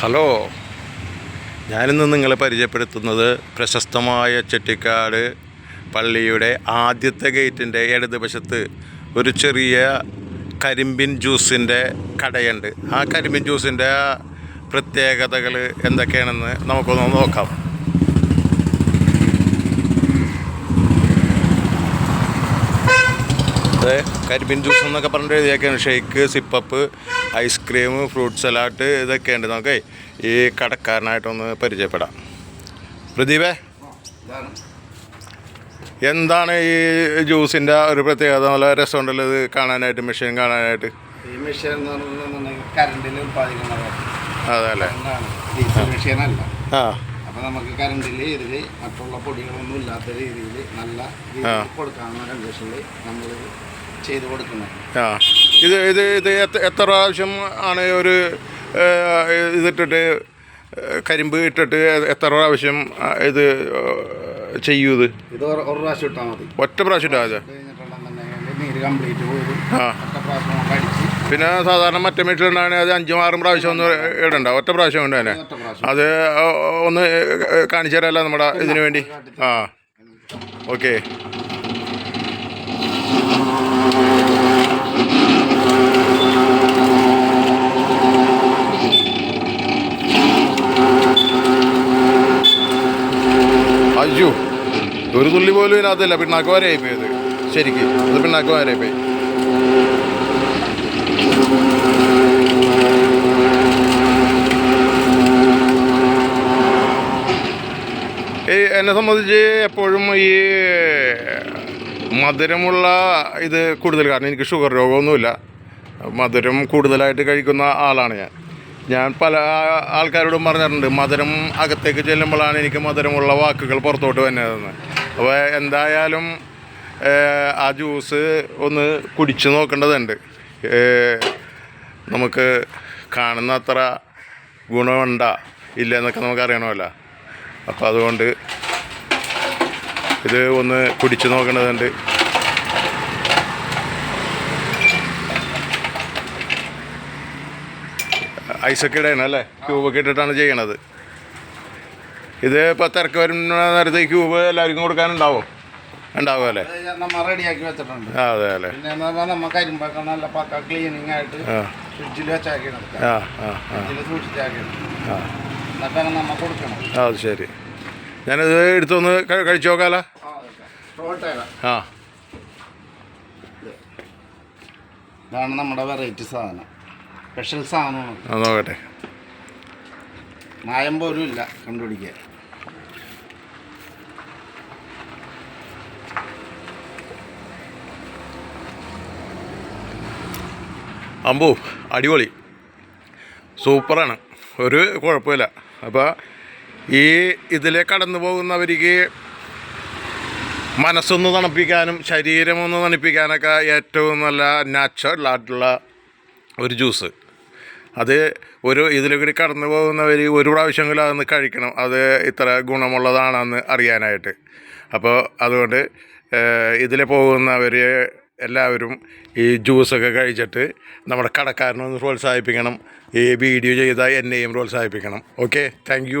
Hello. ഞാനിന്ന് നിങ്ങളെ പരിചയപ്പെടുത്തുന്നത് പ്രശസ്തമായ ചെട്ടിക്കാട് പള്ളിയുടെ ആദ്യത്തെ ഗേറ്റിന്റെ ഇടതുവശത്ത് ഒരു ചെറിയ കരിമ്പിൻ ജ്യൂസിന്റെ കടയുണ്ട്. ആ കരിമ്പിൻ ജ്യൂസിന്റെ പ്രത്യേകതകൾ എന്തൊക്കെയാണെന്ന് നമുക്കൊന്ന് നോക്കാം. ഇത് കരിമ്പിൻ ജ്യൂസ് എന്നൊക്കെ പറഞ്ഞിട്ട് എഴുതിയൊക്കെയാണ് shake sip up ice cream fruit salad ഇതൊക്കെ ഉണ്ട്. നമുക്ക് ഈ കടക്കാരനായിട്ടൊന്ന് പരിചയപ്പെടാം. പ്രദീപേ? എന്താണ് ഈ ജ്യൂസിന്റെ ഒരു പ്രത്യേകത? നല്ല രസമുണ്ടല്ലോ ഇത് കാണാനായിട്ട് മെഷീൻ കാണാനായിട്ട്. ഈ മെഷീൻ എന്ന് പറഞ്ഞിട്ടുണ്ടെന്നുണ്ടെങ്കിൽ കറണ്ടിൽ ഉൽപ്പാദിക്കുന്നത് അതെ അല്ലേ ഡീസൽ മെഷീനല്ല ആ. അപ്പോൾ നമുക്ക് കറണ്ടിൽ ഇതിൽ മറ്റുള്ള പൊടികളൊന്നും ഇല്ലാത്ത രീതിയിൽ നല്ല. രീതിയിൽ കൊടുക്കാവുന്ന കണ്ടീഷനിൽ നമ്മൾ ചെയ്ത് കൊടുക്കുന്നത്. ആ. ഇത് ഇത് ഇത് എത്ര പ്രാവശ്യം ആണ് ഒരു ഇതിട്ടിട്ട് കരിമ്പ് ഇട്ടിട്ട് എത്ര പ്രാവശ്യം ഇത് ചെയ്യൂ ഇത്? ഇത് ഒരു പ്രാവശ്യം ഇട്ടാൽ മതി. ഒറ്റ പ്രാവശ്യം ഇട്ടാൽ നീര് കംപ്ലീറ്റ് ആ. പിന്നെ സാധാരണ മറ്റേ മീറ്ററിലാണെങ്കിൽ അത് അഞ്ചും ആറും പ്രാവശ്യം ഒന്ന് ഇടണ്ട. ഒറ്റ പ്രാവശ്യം ഉണ്ട് തന്നെ. അത് ഒന്ന് കാണിച്ചു തരാമല്ലോ നമ്മുടെ ഇതിനു വേണ്ടി? ആ. ഓക്കെ. അയ്യോ ഒരു തുള്ളി പോലും ഇതിനകത്തില്ല. പിണ്ണാക്ക് വരെയായി പോയത് ശരിക്ക് അത് പിണ്ണാക്കുവാരായി പോയി. എന്നെ സംബന്ധിച്ച് എപ്പോഴും ഈ മധുരമുള്ള ഇത് കൂടുതൽ കാരണം എനിക്ക് ഷുഗർ രോഗമൊന്നുമില്ല. മധുരം കൂടുതലായിട്ട് കഴിക്കുന്ന ആളാണ് ഞാൻ. ഞാൻ പല ആൾക്കാരോടും പറഞ്ഞിട്ടുണ്ട് മധുരം അകത്തേക്ക് ചെല്ലുമ്പോഴാണ് എനിക്ക് മധുരമുള്ള വാക്കുകൾ പുറത്തോട്ട് വന്നതെന്ന്. അപ്പോൾ എന്തായാലും ആ ജ്യൂസ് ഒന്ന് കുടിച്ചു നോക്കേണ്ടതുണ്ട്. നമുക്ക് കാണുന്ന അത്ര ഗുണമുണ്ട ഇല്ല എന്നൊക്കെ നമുക്ക് അറിയണമല്ലോ. അപ്പോൾ അതുകൊണ്ട് ഇത് ഒന്ന് കുടിച്ചു നോക്കേണ്ടതുണ്ട് ഐസൊക്കെ ഇടയാണ് അല്ലേ? ക്യൂബൊക്കെ ഇട്ടിട്ടാണ് ചെയ്യണത്. ഇത് ഇപ്പോൾ തിരക്ക് വരുന്ന നേരത്തെ ഈ ക്യൂബ് എല്ലാവർക്കും കൊടുക്കാനുണ്ടാവും. ഉണ്ടാവും അല്ലേ? നമ്മൾ റെഡിയാക്കി വെച്ചിട്ടുണ്ട്. അതെ അല്ലേ? പിന്നെ പറഞ്ഞാൽ നമ്മൾ നല്ല പക്ക ക്ലീനിങ് ആയിട്ട് ഫ്രിഡ്ജിൽ വെച്ചാക്കി ആ ആ ആ. ഫ്രിഡ്ജിൽ സൂക്ഷിച്ചാക്കി എന്നിട്ടാണ് നമ്മൾ കൊടുക്കണം. അത് ശരി. ഞാനിത് എടുത്തൊന്ന് കഴിച്ചു നോക്കാലോ ആ. ഇതാണ് നമ്മുടെ വെറൈറ്റി സാധനം. സ്പെഷ്യൽ സാധനമാണ്. നോക്കട്ടെ. മായം പോലും ഇല്ല കണ്ടുപിടിക്കാൻ. അമ്പു അടിപൊളി. സൂപ്പറാണ്. ഒരു കുഴപ്പമില്ല. അപ്പോൾ ഈ ഇതിലെ കടന്നു പോകുന്നവർക്ക് മനസ്സൊന്ന് തണുപ്പിക്കാനും ശരീരമൊന്ന് തണുപ്പിക്കാനൊക്കെ ഏറ്റവും നല്ല നാച്ചുറൽ ആയിട്ടുള്ള ഒരു ജ്യൂസ് അത് ഒരു ഇതിലൂടെ കൂടി കടന്നു പോകുന്നവർ ഒരു പ്രാവശ്യമെങ്കിലും അതൊന്ന് കഴിക്കണം. അത് ഇത്ര ഗുണമുള്ളതാണെന്ന് അറിയാനായിട്ട്. അപ്പോൾ അതുകൊണ്ട് ഇതിൽ പോകുന്നവർ എല്ലാവരും ഈ ജ്യൂസൊക്കെ കഴിച്ചിട്ട് നമ്മുടെ കടക്കാരനൊന്ന് പ്രോത്സാഹിപ്പിക്കണം. ഈ വീഡിയോ ചെയ്ത എന്നെയും പ്രോത്സാഹിപ്പിക്കണം. Okay thank